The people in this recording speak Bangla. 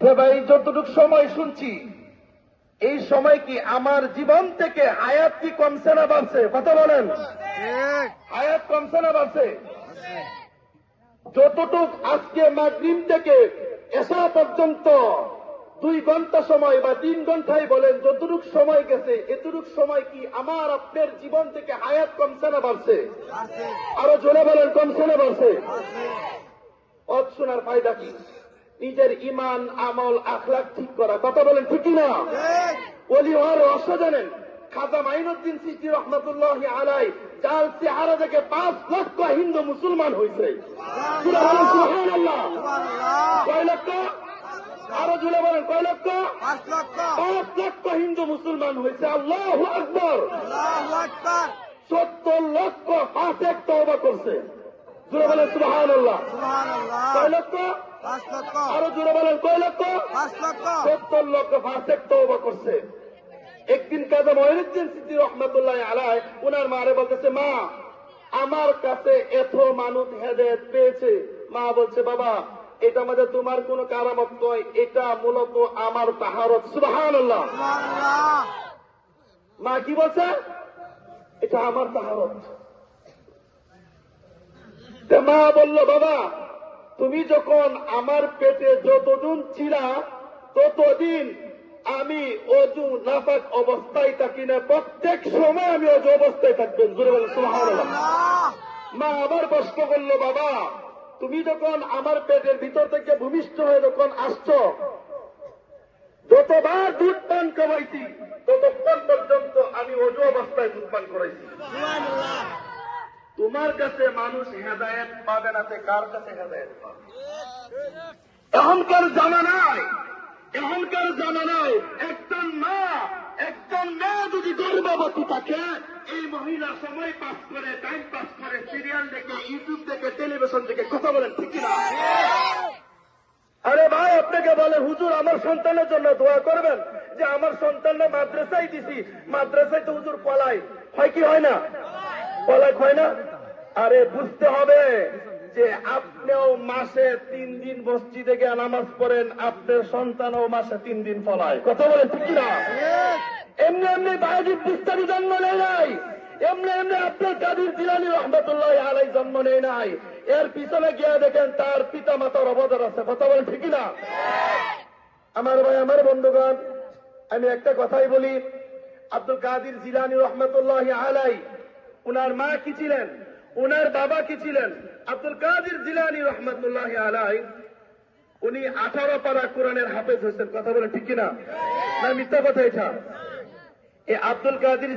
ভাই যতটুকু সময় শুনছি, এই সময় কি আমার জীবন থেকে হায়াত কি কমছে না বাড়ছে? কথা বলেন। হায়াত কমছে না বাড়ছে? যতটুক আজকে মাগরিম থেকে এসা পর্যন্ত দুই ঘণ্টা সময় বা তিন ঘন্টায় বলেন, যতটুক সময় গেছে, এতটুক সময় কি আমার আপনার জীবন থেকে হায়াত কমছে না বাড়ছে? আরও জোরে বলেন, কমছে না বাড়ছে? অত শোনার ফায়দা কি? নিজের ইমান আমল আখলাক ঠিক করা। কথা বলেন ঠিকই না ওলি হওয়ার রহস্য জানেন খাজা মাইনুদ্দিন সিদ্দি রহমতুল্লাহ আলাই যার চেহারা থেকে পাঁচ লক্ষ হিন্দু মুসলমান হয়েছে কয় লক্ষ? আরও জুড়ে বলেন কয় লক্ষ? পাঁচ লক্ষ। হিন্দু মুসলমান হয়েছে আল্লাহ আকবর। সত্তর লক্ষ পাঁচ এক তওবা করছে। জুড়ে বলেন সুবহানাল্লাহ। কয় লক্ষ? আরও জুড়ে বলেন কয় লক্ষ? সত্তর লক্ষ ফাঁসেক তওবা করছে। একদিন কাজা মহিনুদ্দিন সিদ্দি রহমতুল্লাহ আলাই ওনার মারে বলতেছে মা আমার কাছে এত মানুষ হেদায়ত পেয়েছে। মা বলছে বাবা এটা আমাদের তোমার কোনো কারামত নয় এটা মূলত আমার তাহারত। সুবাহান মা কি বলছে? এটা আমার তাহারত। মা বলল বাবা তুমি যখন আমার পেটে যতদিন ছিলা ততদিন আমি অজু নাফাক অবস্থায় থাকি না। প্রত্যেক সময় আমি অজু অবস্থায় থাকবেন জোরে বলে মা আবার প্রশ্ন করল বাবা তুমি যখন আমার পেটের ভিতর থেকে ভূমিষ্ঠ হয়ে যখন আসছো যতবার দুধ পান কমাইছি ততক্ষণ পর্যন্ত আমি অজু অবস্থায় দুধ পান করাইছি। তোমার কাছে মানুষ হেদায়ত পাবে না কার কাছে হেদায়ত পাবে? এখনকার জামানায় এখনকার জামানায় একজন মা একজন মেয়ে যদি গর্ভবতী থাকে, এই মহিলা সময় পাস করে টাইম পাস করে সিরিয়াল দেখে ইউটিউব দেখে টেলিভিশন দেখে কথা বলেন, ঠিক না আরে ভাই, আপনাকে বলে, হুজুর, আমার সন্তানের জন্য দোয়া করবেন যে আমার সন্তানকে মাদ্রাসায় দিছি। মাদ্রাসায় তো হুজুর পলাই হয় কি হয় না? পলাই হয় না? আরে বুঝতে হবে যে আপনিও মাসে তিন দিন মসজিদে গিয়ে নামাজ পড়েন, আপনার সন্তানও মাসে তিন দিন পলায়। কথা বলেন ঠিক না এমনি এমনি বায়োজিৎ বিস্তারি জন্ম নেয় নাই। এমনি এমনি আপনার কাদির জিলানি রহমতুল্লাহ আলাই জন্ম নেয় নাই। এর পিছনে গিয়ে দেখেন তার পিতা মাতার অবদান আছে। কথা বলে ঠিকই না আমার ভাই, আমার বন্ধুগণ, আমি একটা কথাই বলি। আব্দুল কাদির জিলানি রহমতুল্লাহ আলাই উনার মা কি ছিলেন? উনার বাবা কি ছিলেন? আব্দুল কাদির জিলানি রহমতুল্লাহ আলাই উনি আঠারো পারা কোরআনের হাফেজ হয়েছেন। কথা বলে ঠিক কিনা? না, মিথ্যা কথা এটা। এ আব্দুল কাদির